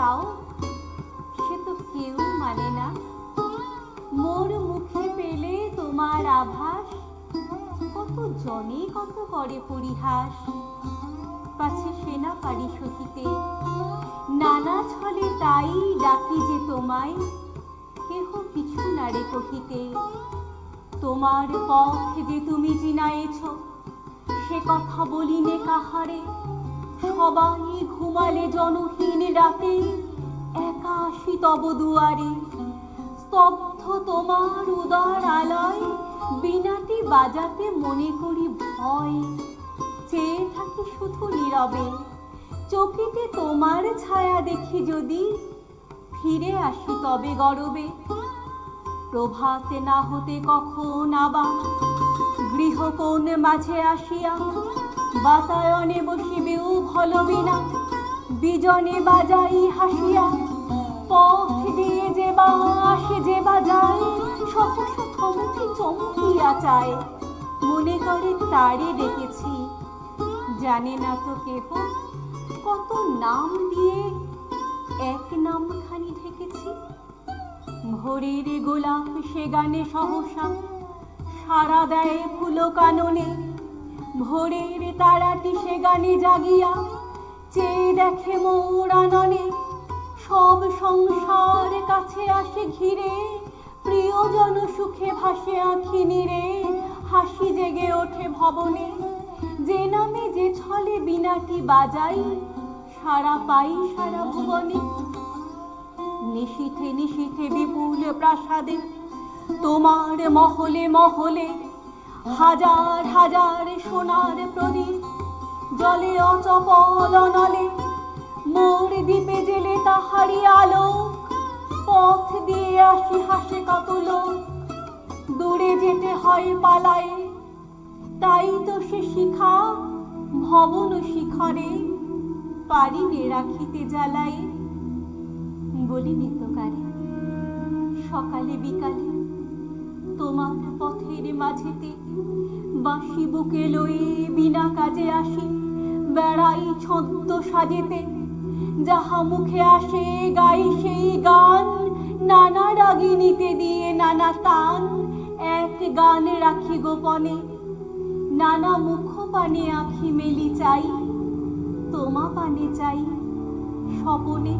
চাও? সে তো কেউ মানে না। মোর মুখে পেলে তোমার আভাস। কত জনে কত করে পরিহাস। পাছে সেনা পারি সতীতে। নানা ছলে তাই ডাকি যে তোমায়। কেহ কিছু নারে কহিতে। তোমার পথ যে তুমি জিনায়েছ, সে কথা বলিনে কাহারে? সবাই ঘুমালে জনহীন রাতে একা আসি তব দুয়ারে। স্তব্ধ তোমার উদার আলয়, বিনাটি বাজাতে মনে করি ভয়। চেয়ে থাকি শুধু নীরবে, চকিতে তোমার ছায়া দেখি যদি, ফিরে আসি তবে গরবে। প্রভাতে না হতে কখন আবার গৃহকোণ মাঝে আসিয়া বাতায়নে বসিবেও ভল বিনা বিজনে বাজাই হাসিয়া, পথ দিয়ে যে বা যে বা যায় সহস চমকিয়া চায়। মনে করে তারে ডেকেছি, জানে না তো কেহ কত নাম দিয়ে এক নামখানি ঢেকেছি। ভোরের গোলাপ সে গানে সহসা সারা দেয় ফুলো কাননে। ভোরের তারাটি সে গানে জাগিয়া চেয়ে দেখে মোর আননে। সব সংসার কাছে আসে ঘিরে, প্রিয়জন সুখে ভাসে আঁখি নিরে হাসি জেগে ওঠে ভবনে, যে নামে যে ছলে বিনাটি বাজাই, সারা পাই সারা ভুবনে। নিশীথে নিশীথে বিপুল প্রাসাদে, তোমার মহলে মহলে হাজার হাজার সোনার প্রদীপ জলে অচপল নলে, মোর দ্বীপে জেলে তাহারি আলো পথ দিয়ে আসি হাসে কত লোক। দূরে যেতে হয় পালায়ে তাই তো সে শিখা ভবন শিখরে পারিনে রাখিতে জ্বালায়ে বলি তো কারে সকালে বিকালে তোমার পথের মাঝেতে বাঁশি বুকে লয়ে বিনা কাজে আসি, বেড়াই ছদ্ম সাজেতে। যাহা মুখে আসে গাই সেই গান, নানা রাগিনীতে দিয়ে নানা তান। এক গান রাখি গোপনে, নানা মুখ পানে আঁখি মেলি চাই। তোমা পানে চাই স্বপনে।